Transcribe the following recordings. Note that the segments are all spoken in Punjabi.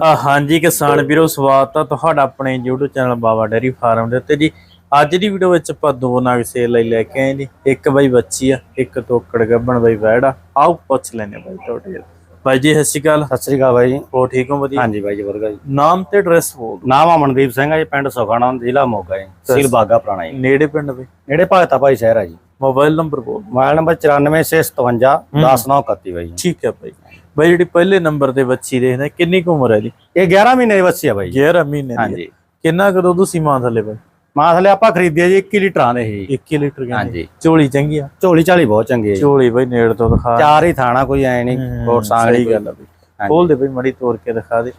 ਹਾਂਜੀ ਕਿਸਾਨ ਵੀਰੋ ਸਵਾਗਤ ਆ ਤੁਹਾਡਾ ਆਪਣੇ YouTube channel Baba dairy farm ਦੇ ਉੱਤੇ ਜੀ। ਅੱਜ ਦੀ ਵੀਡੀਓ ਵਿੱਚ ਆਪਾਂ ਦੋ ਨਗ ਸੇਲ ਲਈ ਲੈ ਕੇ ਆਏ ਜੀ। ਇੱਕ ਬਾਈ ਬੱਚੀ ਆ ਇੱਕ ਤੋਕੜ ਗੱਬਣ ਬਾਈ ਵੈੜਾ ਆਓ ਪੁੱਛ ਲੈਨੇ ਬਾਈ ਤੁਹਾਡੇ ਬਾਈ ਜੀ ਸਤਿ ਸ਼੍ਰੀ ਅਕਾਲ। ਸਤਿ ਸ੍ਰੀ ਅਕਾਲ ਬਾਈ ਜੀ। ਹੋ ਠੀਕ ਹੋ ਵਧੀਆ? ਹਾਂਜੀ ਬਾਈ ਜੀ ਵਧੀਆ ਜੀ। ਨਾਮ ਤੇ ਐਡਰੈਸ ਬੋਲ ਦਿਓ। ਨਾਮ ਅਮਨਦੀਪ ਸਿੰਘ ਹੈ ਜੀ ਪਿੰਡ ਸੁਖਾਣਾ ਜ਼ਿਲ੍ਹਾ ਮੋਗਾ ਜੀ ਤਹਿਸੀਲ ਬਾਗਾ ਪੁਰਾਣਾ ਜੀ। ਨੇੜੇ ਪਿੰਡ ਬਈ ਨੇੜੇ ਭਗਤਾ ਭਾਈ ਸ਼ਹਿਰ ਹੈ ਜੀ। ਮੋਬਾਈਲ ਨੰਬਰ ਬੋਲ। ਮੋਬਾਈਲ ਨੰਬਰ 9457 10931 ਬਾਈ ਜੀ। ਠੀਕ ਹੈ ਬਾਈ ਬਾਈ ਜਿਹੜੀ ਪਹਿਲੇ ਨੰਬਰ ਤੇ ਬੱਚੀ ਦੇਖਦੇ ਕਿੰਨੀ ਕੁ ਉਮਰ ਹੈ ਜੀ? ਇਹ 11 ਮਹੀਨੇ ਦੀ ਬੱਚੀ ਹੈ ਬਾਈ ਜੀ। 11 ਮਹੀਨੇ ਦੀ। ਹਾਂਜੀ। ਕਿੰਨਾ ਕੁ ਦੁੱਧ ਸੀ ਮਾਂ ਥੱਲੇ ਬਾਈ ਮਾਂ ਥਲੇ ਆਪਾਂ ਖਰੀਦੀ ਹੈ ਜੀ 21 ਲੀਟਰਾਂ ਦੇ ਸੀ 21 ਲੀਟਰ ਕਹਿੰਦੇ। ਹਾਂਜੀ। ਝੋਲੀ ਚੰਗੀ ਆ? ਝੋਲੀ ਝਾਲੀ ਬਹੁਤ ਚੰਗੀ ਹੈ ਜੀ। ਝੋਲੀ ਬਾਈ ਨੇੜ ਤੋਂ ਦਿਖਾ। ਚਾਰ ਹੀ ਥਾਣਾ ਕੋਈ ਐ ਨਹੀਂ ਹਮ, ਕੋਟ ਸਾਂਗ ਸਹੀ ਨਹੀਂ ਗੱਲ ਆ ਬਈ। ਖੋਲ ਦੇ ਬਈ ਮੜੀ ਤੋੜ ਕੇ ਦਿਖਾ ਦੇ।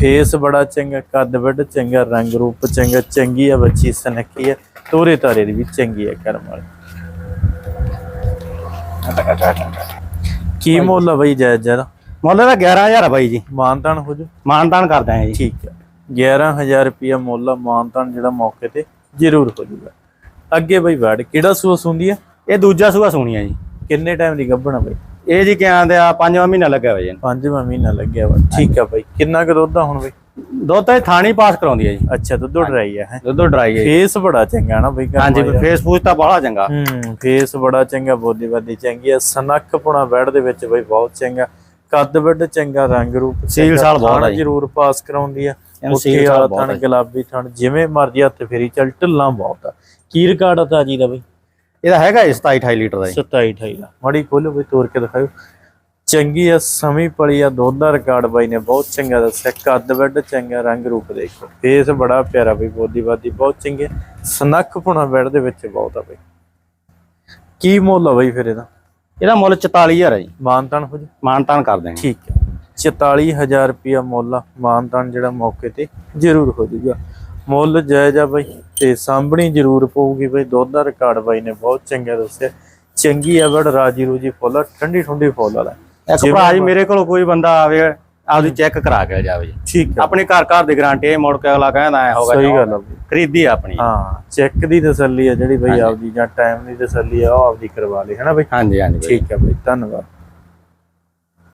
ਫੇਸ ਬੜਾ ਚੰਗਾ ਕੱਦ ਵੱਡ ਚੰਗਾ ਰੰਗ ਰੂਪ ਚੰਗਾ ਚੰਗੀ ਆ ਬੱਚੀ ਸਨੱਕੀ ਆ। ਤੋਰੇ ਤਾਰੇ ਦੀ ਵੀ ਚੰਗੀ ਆ ਕਰਮ ਵਾਲੀ। ਕੀ ਮੁੱਲ ਆ ਬਈ ਜਾਇਜ਼ ਜਰਾ ਮੁੱਲ ਦਾ 11000 ਹੈ ਬਾਈ ਜੀ। ਮਾਨਤਾਨ ਹੋ ਜੂ ਮਾਨਦਾਨ ਕਰਦੇ ਆ ਜੀ। ਠੀਕ ਆ। 11000 ਰੁਪਿਆ ਮੁੱਲ ਆ ਮਾਨਤਾਨ ਜਿਹੜਾ ਮੌਕੇ ਤੇ ਜ਼ਰੂਰ ਹੋ ਜੂਗਾ ਅੱਗੇ ਬਈ ਵੜ ਕਿਹੜਾ ਸੂਸ ਹੁੰਦੀ ਆ? ਇਹ ਦੂਜਾ ਸੂਆ ਸੋਣੀ ਹੈ ਜੀ। ਕਿੰਨੇ ਟਾਈਮ ਦੀ ਗੱਭਣਾ ਬਈ? ਇਹ ਜੀ ਕਿਹਾ ਆਂਦੇ ਆ ਪੰਜਵਾਂ ਮਹੀਨਾ ਲੱਗਿਆ ਹੋਇਆ ਜੀ ਪੰਜਵਾਂ ਮਹੀਨਾ ਲੱਗਿਆ ਵਾ। ਠੀਕ ਆ ਬਈ ਕਿੰਨਾ ਕੁ ਦੁੱਧ ਆ ਹੁਣ ਬਈ? ਦੁੱਧ ਤਾਂ ਇਹ ਥਾਣੀ ਪਾਸ ਕਰਾਉਂਦੀ ਹੈ ਜੀ। ਅੱਛਾ ਦੁੱਧ ਡਰਾਈ ਆ ਹੈ? ਦੁੱਧ ਡਰਾਈ ਜੀ। ਫੇਸ ਬੜਾ ਚੰਗਾ ਨਾ ਬਈ ਹਾਂਜੀ ਫੇਸਬੁੱਕ ਤਾਂ ਬੜਾ ਚੰਗਾ। ਹੂੰ ਫੇਸ ਬੜਾ ਚੰਗਾ ਬੋਦੀ ਬਾਦੀ ਚੰਗੀ ਆ। ਸਨੱਖ ਪੁਣਾ ਬੈੜ ਦੇ ਵਿੱਚ ਬਈ ਬਹੁਤ ਚੰਗਾ। ਕੱਦ ਵੱਡ ਚੰਗਾ ਰੰਗ ਰੂਪ ਸੀਲ ਸਾਲ ਬਹੁਤ ਆ। ਜ਼ਰੂਰ ਪਾਸ ਕਰਾਉਂਦੀ ਆ। ਉੱਥੇ ਵਾਲਾ ਆ ਥਣ। ਗੁਲਾਬੀ ਥਣ ਜਿਵੇਂ ਮਰਜ਼ੀ ਹੱਥ ਫੇਰੀ ਚੱਲ ਢਿੱਲਾਂ ਬਹੁਤ ਆ। ਕੀ ਰਿਕਾਰਡ ਆ ਤਾਜੀ ਦਾ ਬਈ? ਇਹਦਾ ਹੈਗਾ ਜੀ 27 28 ਲੀਟਰ ਦਾ ਜੀ। 27 28 ਦਾ। ਮੜੀ ਖੋਲੋ ਬਈ ਤੋੜ ਕੇ ਦਿਖਾਓ ਚੰਗੀ ਆ ਸਮੀ ਪਲੀ ਆ ਦੁੱਧ ਦਾ ਰਿਕਾਰਡ ਬਾਈ ਨੇ ਬਹੁਤ ਚੰਗਾ ਦੱਸਿਆ। ਕੱਦ ਵੱਡ ਚੰਗਾ ਰੰਗ ਰੂਪ ਦੇਖੋ। ਫੇਸ ਬੜਾ ਪਿਆਰਾ ਬਈ ਬੋਦੀ ਬਾਦੀ ਬਹੁਤ ਚੰਗੇ ਸਨੱਖ ਪੁਣਾ ਬੈੜ ਦੇ ਵਿੱਚ ਬਹੁਤ ਆ ਬਈ। ਕੀ ਮੁੱਲ ਆ ਬਈ ਫਿਰ ਇਹਦਾ? ਇਹਦਾ ਮੁੱਲ 44000 ਹੈ ਜੀ। ਮਾਨਤਾਨ ਹੋ ਜੀ। ਮਾਨਤਾਨ ਕਰ ਦੇਣਗੇ ਠੀਕ ਹੈ 44000 ਰੁਪਿਆ ਮੁੱਲ ਆ। ਮਾਨਤਾਨ ਜਿਹੜਾ ਮੌਕੇ ਤੇ ਜ਼ਰੂਰ ਹੋ ਜਾਊਗਾ। ਮੁੱਲ ਜਾਇਜ਼ ਆ ਬਈ ਤੇ ਸਾਂਭਣੀ ਜ਼ਰੂਰ ਪਊਗੀ ਬਈ। ਦੁੱਧ ਦਾ ਰਿਕਾਰਡ ਬਾਈ ਨੇ ਬਹੁਤ ਚੰਗਾ ਦੱਸਿਆ। ਚੰਗੀ ਆ ਬੜ ਰਾਜੀ ਰੂਜੀ ਫੁੱਲ ਠੰਡੀ ਠੰਡੀ ਫੁੱਲ ਵਾਲਾ। ਇੱਕ ਭਰਾ ਜੀ ਮੇਰੇ ਕੋਲ ਕੋਈ ਬੰਦਾ ਆਵੇ ਆਪਦੀ ਚੈੱਕ ਕਰਾ ਕੇ ਜਾਵੇ। ਠੀਕ ਆਪਣੀ ਘਰ ਘਰ ਦੀ ਗਾਰੰਟੀ ਇਹ ਮੁੜ ਕੇ ਅਗਲਾ ਕਹਿੰਦਾ ਐ ਹੋਗਾ ਸਹੀ ਗੱਲ ਖਰੀਦੀ ਆਪਣੀ। ਹਾਂ ਚੈੱਕ ਦੀ ਤਸੱਲੀ ਆ ਜਿਹੜੀ ਬਈ ਆਪਦੀ ਜਾਂ ਟਾਈਮ ਦੀ ਤਸੱਲੀ ਆ ਉਹ ਆਪਦੀ ਕਰਵਾ ਲਈ। ਹੈ ਨਾ ਬਈ? ਹਾਂਜੀ ਹਾਂਜੀ। ਠੀਕ ਹੈ ਬਈ ਧੰਨਵਾਦ।